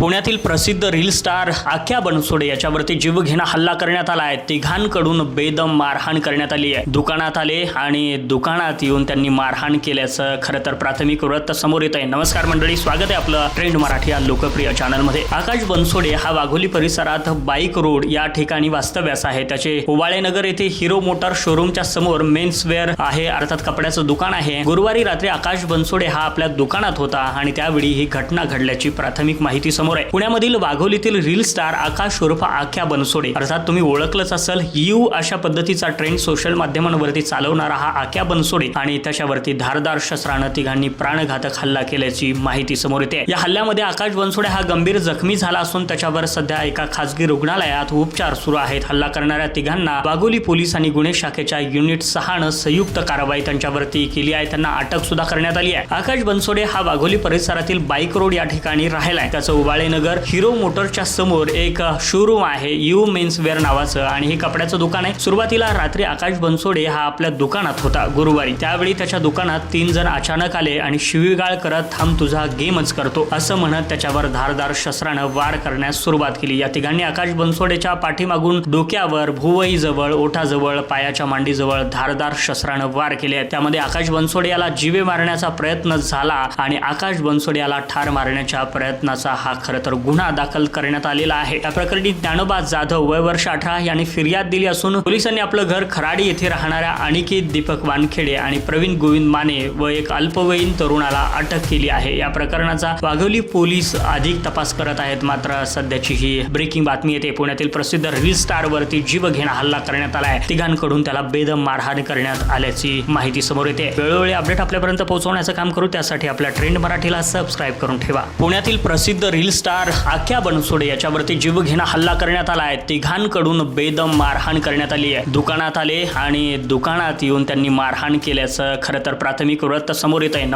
पुण्यातील प्रसिद्ध reel star आख्या बनसोडे याच्यावरती जीवघेणा हल्ला करण्यात आला आहे. तिघांकडून बेदम मारहाण करण्यात आली आहे. दुकानात आले आणि दुकानात येऊन त्यांनी मारहाण केल्याचं खरं तर प्राथमिक वृत्त समोर येत आहे नमस्कार मंडळी स्वागत आहे आपलं ट्रेंड मराठी या लोकप्रिय चॅनलमध्ये. आकाश बनसोडे हा वाघोली परिसरात बाईक रोड या ठिकाणी वास्तव्यास आहे. त्याचे नगर येथे हिरो मोटार शोरूमच्या समोर मेन्स वेअर आहे अर्थात कपड्याचं दुकान आहे. गुरुवारी रात्री आकाश बनसोडे हा आपल्या दुकानात होता आणि त्यावेळी ही घटना घडल्याची प्राथमिक माहिती समोर आहे. पुण्यामधील वाघोलीतील रील स्टार आकाश उर्फ आख्या बनसोडे. अर्थात तुम्ही ओळखलंच असेल यू अशा पद्धतीचा ट्रेंड सोशल माध्यमांवरती चालवणारा हा आख्या बनसोडे. आणि त्याच्यावरती धारदार शस्त्रानं तिघांनी प्राणघातक हल्ला केल्याची माहिती समोर येते. या हल्ल्यामध्ये आकाश बनसोडे हा गंभीर जखमी झाला असून त्याच्यावर सध्या एका खासगी रुग्णालयात उपचार सुरू आहेत. हल्ला करणाऱ्या तिघांना वाघोली पोलीस आणि गुन्हे शाखेच्या युनिट सहानं संयुक्त कारवाई त्यांच्यावरती केली आहे. त्यांना अटक सुद्धा करण्यात आली आहे. आकाश बनसोडे हा वाघोली परिसरातील बाईक रोड या ठिकाणी राहिला आहे त्याचं काळेनगर हिरो मोटरच्या समोर एक शोरूम आहे. यू मेन्स वेअर नावाचं आणि हे कपड्याचं दुकान आहे. सुरुवातीला रात्री आकाश बनसोडे हा आपल्या दुकानात होता गुरुवारी. त्यावेळी त्याच्या दुकानात तीन जण अचानक आले आणि शिवीगाळ करत थांब तुझा गेमच करतो असं म्हणत त्याच्यावर धारदार शस्त्रानं वार करण्यास सुरुवात केली. या तिघांनी आकाश बनसोडेच्या पाठीमागून डोक्यावर भुवईजवळ ओठाजवळ पायाच्या मांडीजवळ धारदार शस्त्रानं वार केले. त्यामध्ये आकाश बनसोडे याला जीवे मारण्याचा प्रयत्न झाला आणि आकाश बनसोडे याला ठार मारण्याच्या प्रयत्नाचा हा खरं तर गुन्हा दाखल करण्यात आलेला आहे. या प्रकरणी ज्ञानोबा जाधव वय वर्ष अठरा यांनी फिर्याद दिली असून पोलिसांनी आपलं घर खराडी येथे राहणाऱ्या अनिकेत दीपक वानखेडे आणि प्रवीण गोविंद माने व एक अल्पवयीन तरुणाला अटक केली आहे. या प्रकरणाचा वाघोली पोलीस अधिक तपास करत आहेत. मात्र सध्याची ही ब्रेकिंग बातमी येते. पुण्यातील प्रसिद्ध रील स्टार वरती जीवघेणा हल्ला करण्यात आला आहे तिघांकडून त्याला बेदम मारहाण करण्यात आल्याची माहिती समोर येते. वेळोवेळी अपडेट आपल्यापर्यंत पोहोचवण्याचं काम करू. त्यासाठी आपल्या ट्रेंड मराठीला सबस्क्राईब करून ठेवा. पुण्यातील प्रसिद्ध रील स्टार आख्या बनसोडे याच्यावरती जीवघेणा हल्ला करण्यात आला आहे. तिघांकडून बेदम मारहाण करण्यात आली आहे. दुकानात आले आणि दुकानात येऊन त्यांनी मारहाण केल्याचं खरं तर प्राथमिक वृत्त समोर येत आहे.